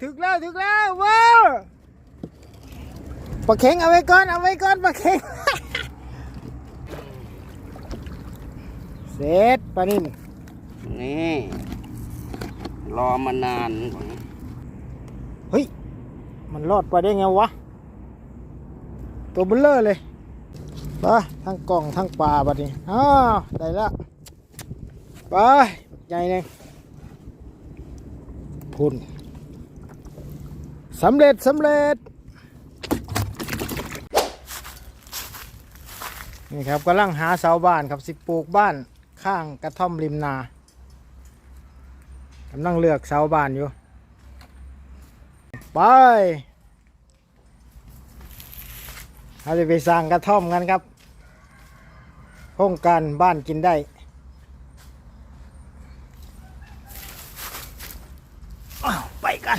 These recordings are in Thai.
ถึกแล้วถึกแล้วว้าวปลาเข็งเอาไว้ก่อนเอาไว้ก่อนปลาเข็งเสร็จปลานิ่มนี่รอมานานเฮ้ยมันรอดไปได้ไงวะ ตัวเบลเลอร์เลยไปทั้งกล่องทั้งปลาบัดนี้อ้าวได้ละไปใหญ่เลยพุ่น สำเร็จสำเร็จ นี่ครับกำลังหาเสาบ้านครับสิปลูกบ้านข้างกระท่อมริมนากำลังเลือกเสาบ้านอยู่ ไปเราจะไปสร้างกระท่อมกันครับโครงการบ้านกินได้อ้าวไปกัน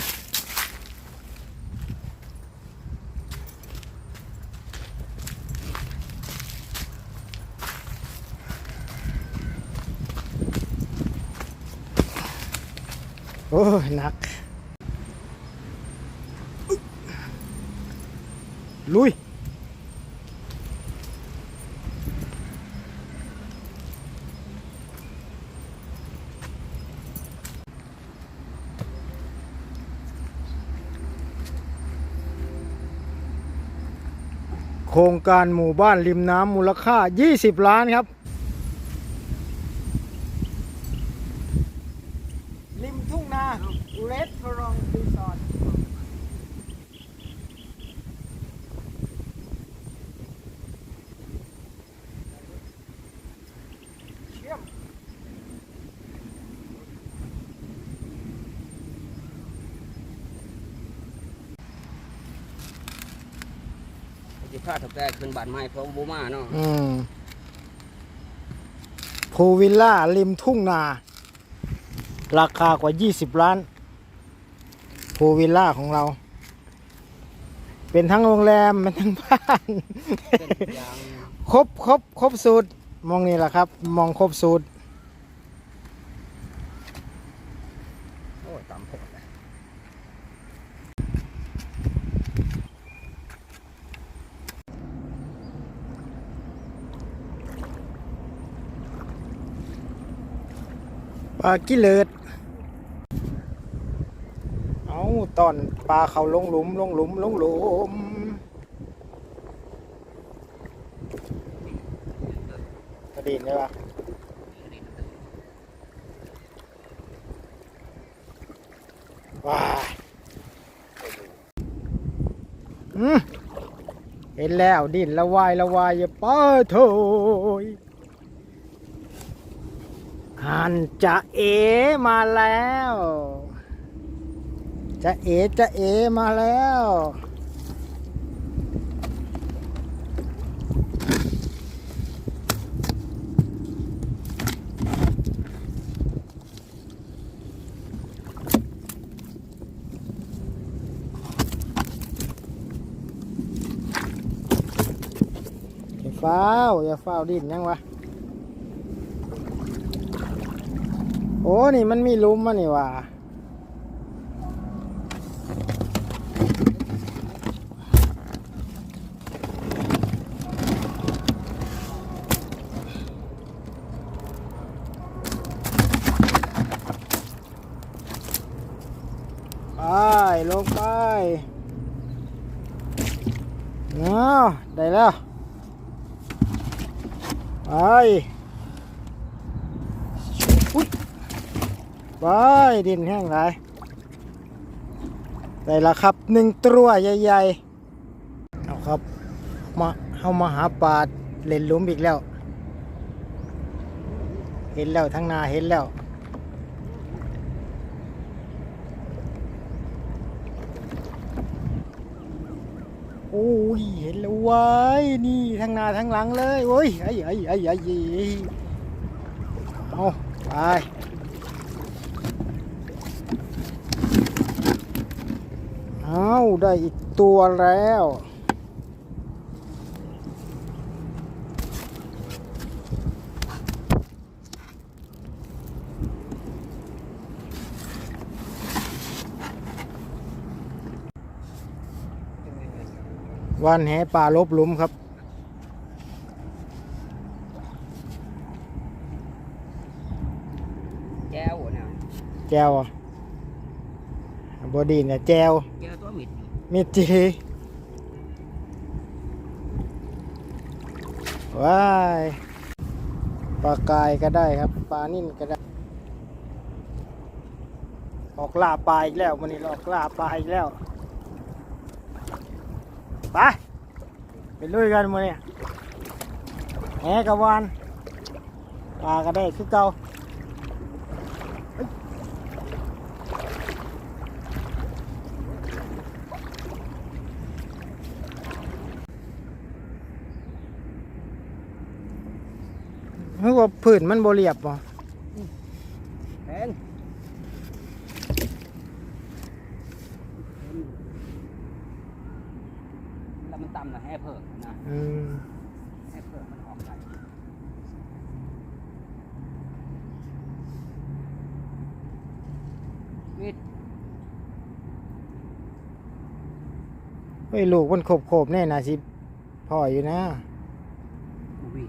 โอ้ยหนัก ลุย โครงการหมู่บ้านริมน้ำมูลค่า 20 ล้านครับ ริมทุ่งนาเรสทรองรีสอร์ท เชื่อม จะพาถัก แต่ขึ้นบ้านใหม่เพราะบูมาเนาะอืมพูวิลล่าริมทุ่งนา ราคากว่า 20 ล้านพูวิลล่าของเรา เป็นทั้งโรงแรมเป็นทั้งบ้าน เป็นทุกอย่าง ครบครบครบสูตรมองนี่แหละครับ มองครบสูตร โอ้ยตามผลเลย ปลากิเลิดเอาตอนปลาเขาลงหลุมลงหลุมลงหลุมกระดิ่งใช่ปะว้าอืมเห็นแล้วดินละวายละวายอย่าป้าโถย หันจะเอมาแล้ว จะเอจะเอมาแล้ว อย่าฟ้า อย่าฟ้าดิ้นยังวะ โอ้นี่มันมีลุมมานี่ว่ะไปลงไปเอาได้แล้ว ไปอุ๊ย ไปดินแห้งไรได้ล้วครับหนึ่งตัวใหญ่ๆเอาครับมาเอามาหาปลาเล่นลุมอีกแล้ว เห็นแล้วทั้งนาเห็นแล้วโอ้ยเห็นแล้วเว้ายนี่ทั้งนาทั้งหลังเลยโอ้ยไอ้ไอ้ไอ้ไอ้ไอ้เอาไป เอาได้อีกตัวแล้ว วันแหปลาลบลุมครับแก้วนะแก้วอะ บอดีเนี่ยแจวแก้วตัวมิดมิดจีว้ายปลากายก็ได้ครับ ปลานิ่นก็ได้ ออกล่าปลาอีกแล้ววันนี้ออกล่าปลาอีกแล้วไปไปลุยกันมื้อนี้แหกระวานปลาก็ได้คือเก่า เฮ้ยว่าพื้นมันบ่เรียบบ่แพงแล้วมันต่ำนะแห่เพิ่มนะอืมแห่เพิ่มมันออกไปมิดเฮ้ยลูกมันขบขบๆแน่น่าสิพ่ออยู่นะอุ้ย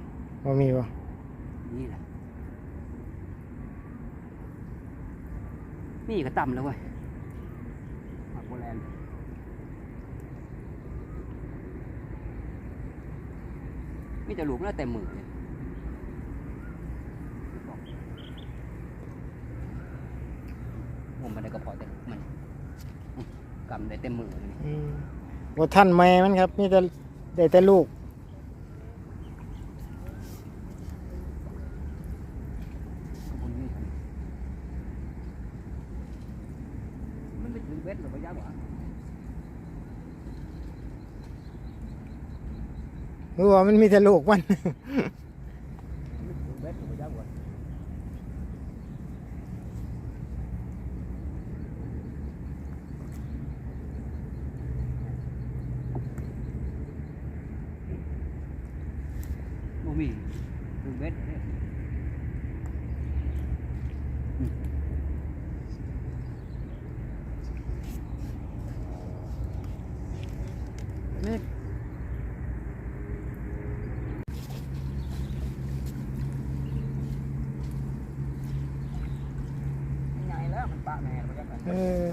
บ่มีบ่ นี่แหละ นี่ก็ต่ำแล้วเว้ยหมักโบแลนด์มีแต่ลูกแล้วแต่มือเลยผมมันได้ก็พอแต่มันกำได้เต็มมือเลยอืมบ่ทันแม่มันครับมีแต่ได้แต่ลูก คนนี้มันไม่ถึงเวทหรอกระยะหวา หรือ ว่ามันมีแต่ลูกมันไม่ถึงเบ่มีถึงเวทเนี่ย นี่ ใหญ่แล้วมันปะแม่ระยะกัน เออ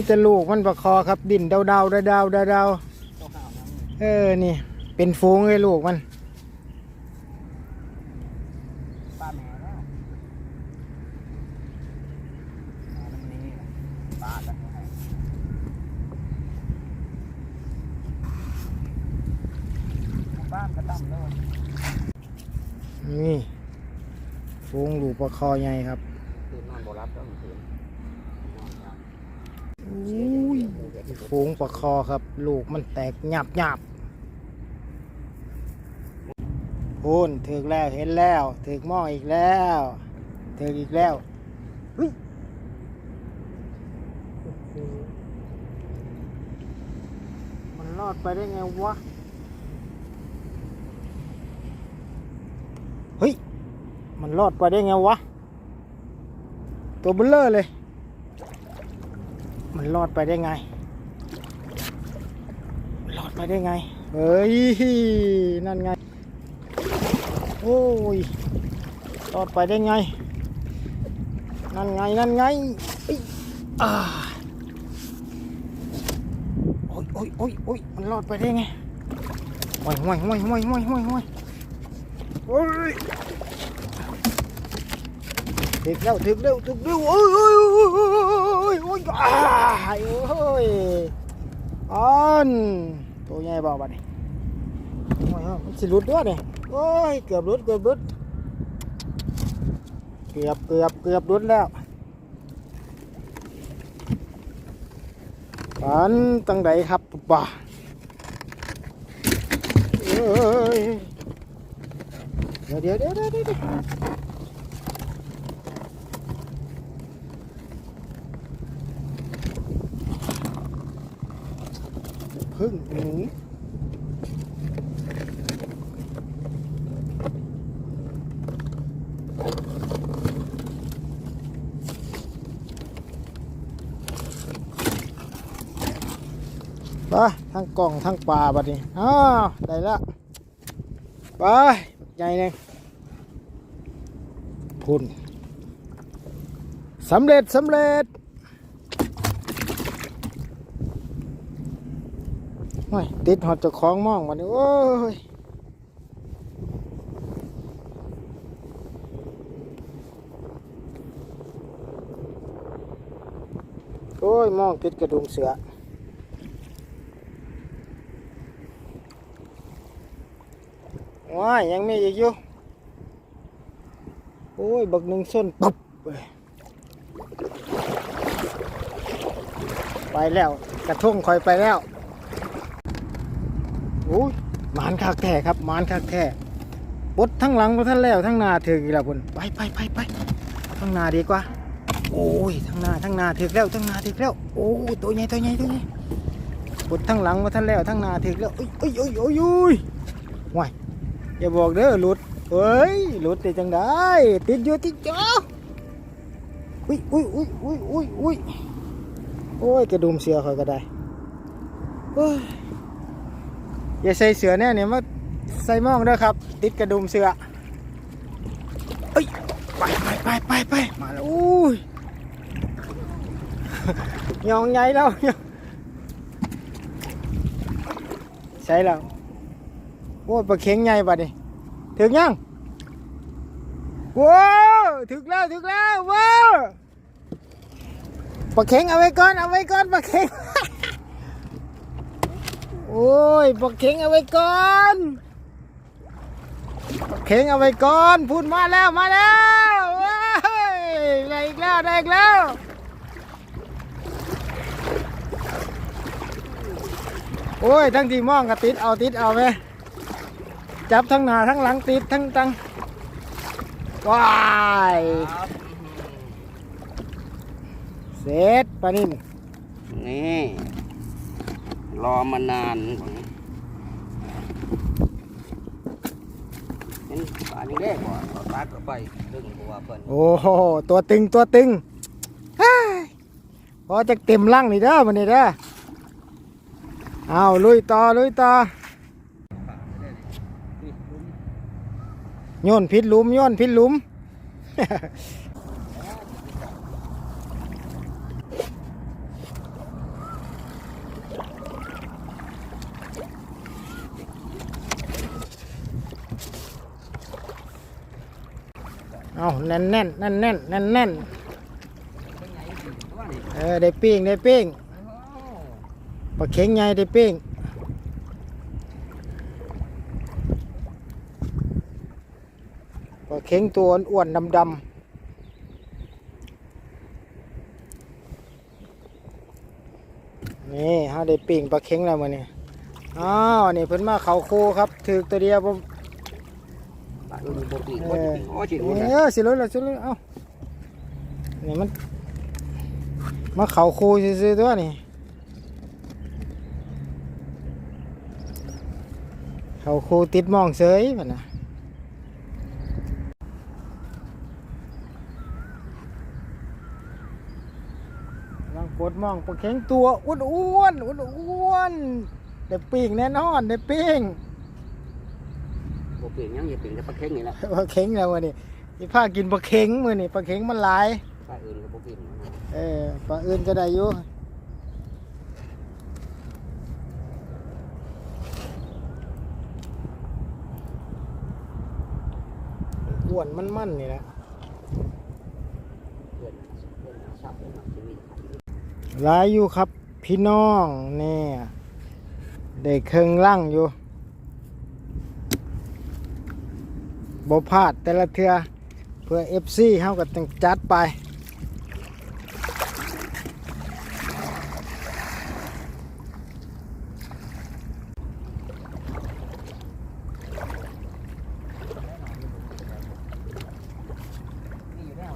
มีแต่ลูกมันประคอครับ ดินเดาเดาเดาเดาเดาเดาเออ นี่ เป็นฟูงเลยลูกมันนี่ฟูงลูกประคอใหญ่ครับคืนนอนบ่รับแล้วคืน อุ้ย ฟูงประคอครับ ลูกมันแตกหยาบหยาบโอนถึกแล้วเห็นแล้วถึกหม้ออีกแล้วถึกอีกแล้วมันรอดไปได้ไงวะเฮ้ยมันรอดไปได้ไงวะตัวเบลเลอร์เลย มันรอดไปได้ไง ไปได้ไง เฮ้ย นั่นไง โอ้ยรอดไปได้ไง นั่นไง นั่นไงอ้ยอ่าโอ้ยโอ้ยโอ้ยโอ้ยมันรอดไปได้ไงห่วยห่วยห่วยห่วยห่วยห่วยห่วยโอ้ยถึกแล้วถึกแล้วถึกแล้วโอ้ยโอ้ยโอ้ยโอ้ยโอ้ยอ้ายโอ้ยอัน ตัวใหญ่เบาบัดนี้โอ้ยมันสิหลุดด้วยเนี่ยโอ้ยเกือบหลุดเกือบหลุดเกือบเกือบเกือบหลุดแล้วอันตั้งใดครับป่าเอ้ยเดี๋ยวเดี๋ยวเดี๋ยวเดี๋ยวเดี๋ยว พึ่งหนูไปทั้งกล่องทั้งปลาบัดนี้อ้าวได้ละไปใหญ่เลยพุ่นสำเร็จสำเร็จ โอ้ยติดหอดเจ้าของมองวันนี้โอ้ยโอ้ยมองติดกระดุมเสือว้ายยังมีอีกอยู่โอ้ยบักหนึ่งส้นปุ๊บไปแล้ว กระทุ่งคอยไปแล้ว โอ้ยหมานคักแท้ครับหมานคักแท้ปดทั้งหลังทั้งแล้วทั้งหน้าถึงอีกแล้วพุ่นไปไปไปไปทั้งหน้าดีกว่า โอ้ยทั้งหน้าทั้งหน้าถึกแล้วทั้งหน้าถึกแล้ว โอ้ยตัวใหญ่ตัวใหญ่ตัวใหญ่ปดทั้งหลังทั้งแล้วทั้งหน้าถึกแล้วอุ้ยอุ้ยอุ้ยอุ้ยอุ้ยว้ายอย่าบอกเด้อหลุดเฮ้ยหลุดได้จังได้ติดอยู่ติดจ้ออุ้ยอุ้ยอุ้ยอุ้ยอุ้ยอุ้ยโอ้ยกระดุมเสือคอยก็ได้เฮ้ย อย่าใส่เสือแน่เนี่ยมาใส่หม่องด้อครับ ติดกระดุมเสือเอ้ยไปไปไปไปไปมาแล้วอุ้ยยองใหญ่แล้วใช่แล้วโอ้ยปลาเข็งใหญ่บัดนี่ถึงยังว้าวถึงแล้วถึงแล้วว้าวปลาเข็งเอาไว้ก่อนเอาไว้ก่อนปลาเข็ง โอ้ยปลาเข็งเอาไว้ก่อนปลาเข็งเอาไว้ก่อน พูดมาแล้วมาแล้วว้ายได้อีกแล้วได้อีกแล้วโอ้ยทั้งที่มองกับติดเอาติดเอาไหมจับทั้งหน้าทั้งหลังติดทั้งตังว้ายครับเสร็จปานินนี่ รอมานานเห็นป่านนี้แรกว่าเราตัดก็ไปดึงตัวเพิ่นโอ้โหตัวตึงตัวตึงฮ้ยพอจะเต็มร่างนี่เด้อมันนี่เด้อเอาลุยต่อลุยต่อโยนพิษลุมโยนพิษลุม เอาแน่นแน่นแน่นแน่นแน่นแน่นเออได้ปิ้งได้ปิ้งปลาเข็งใหญ่ได้ปิ้งปลาเข็งตัวอ้วนๆดำนี่เฮาได้ปิ้งปลาเข็งแล้วมื้อนี้อ้าวนี่เพิ่นมาเขาคูครับถือตัวเดียวผม เอบ่อปีโอ้จิตเออสิเลยละสิเลยเอ้านี่ยมันมาเข่าคูซื้อๆตัวนี่เข่าคูติดมองเสยมันนะลังกดมองปลาเข็งตัวอ้วนอ้วนอ้วนอ้วนได้ปิ้งแน่นอนได้ปิ้ง บ่ปียังอย่าปีแต่ปลาเค็งนี่แหละปลาเข็งแล้ววันนี้ที่พากินปลาเข็งมือนี่ปลาเข็งมันหลายปลาอื่นก็บ่กินเออปลาอื่นก็ได้อยู่อ้วนมันมันๆนี่แหละเพื่อนเพื่อนชับเลยนะชีวิตหลายอยู่ครับพี่น้องเนี่ยได้เครื่องล่างอยู่ บ่พลาดแต่ละเทือเพื่อเอฟซีเฮาก็ต้องจัดไป นี่อยู่แล้ว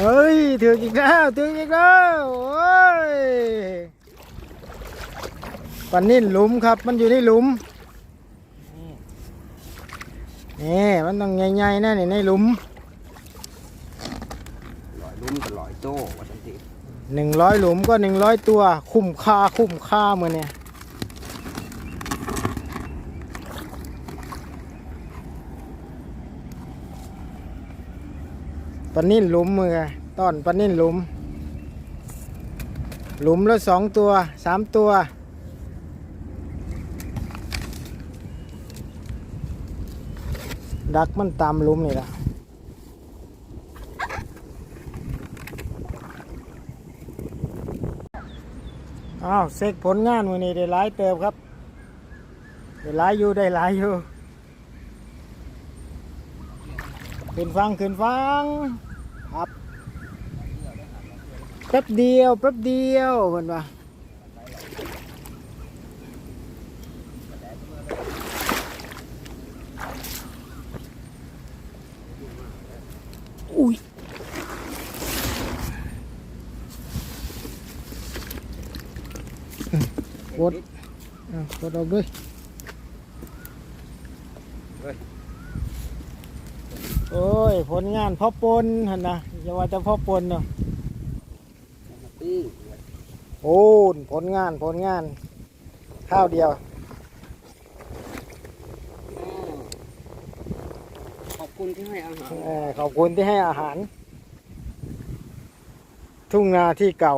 เฮ้ย ถึงอีกแล้วถึงอีกแล้วโอ้ยปลานิ่นหลุมครับ มันอยู่ในหลุมนี่มันต้องใหญ่ๆแน่นี่ในหลุมลอยลุ่มกับลอยโต้ว่าทันทีหนึ่งร้อยหลุมก็หนึ่งร้อยตัว คุ้มค่าคุ้มค่ามือเนี่ยปลานิ่นหลุมมือ ต้อนปลานิ่นหลุม หลุมละสองตัวสามตัวดักมันตามหลุมนี่ละอ้าวเซ็กผลงานวันนี้ได้หลายเติบครับ ได้หลายอยู่ได้หลายอยู่ ขึ้นฟัง ขึ้นฟัง แป๊บเดียวแป๊บเดียวเพิ่นว่าอุ้ยกดอะกดออกด้วยโอ้ย ผลงานพ่อปนหันนะอย่าว่าจะพ่อปนเนาะ มาปิ้งโอ้นผลงานผลงาน ข้าวเดียวขอบคุณที่ให้อาหารเออขอบคุณที่ให้อาหาร ทุ่งนาที่เก่า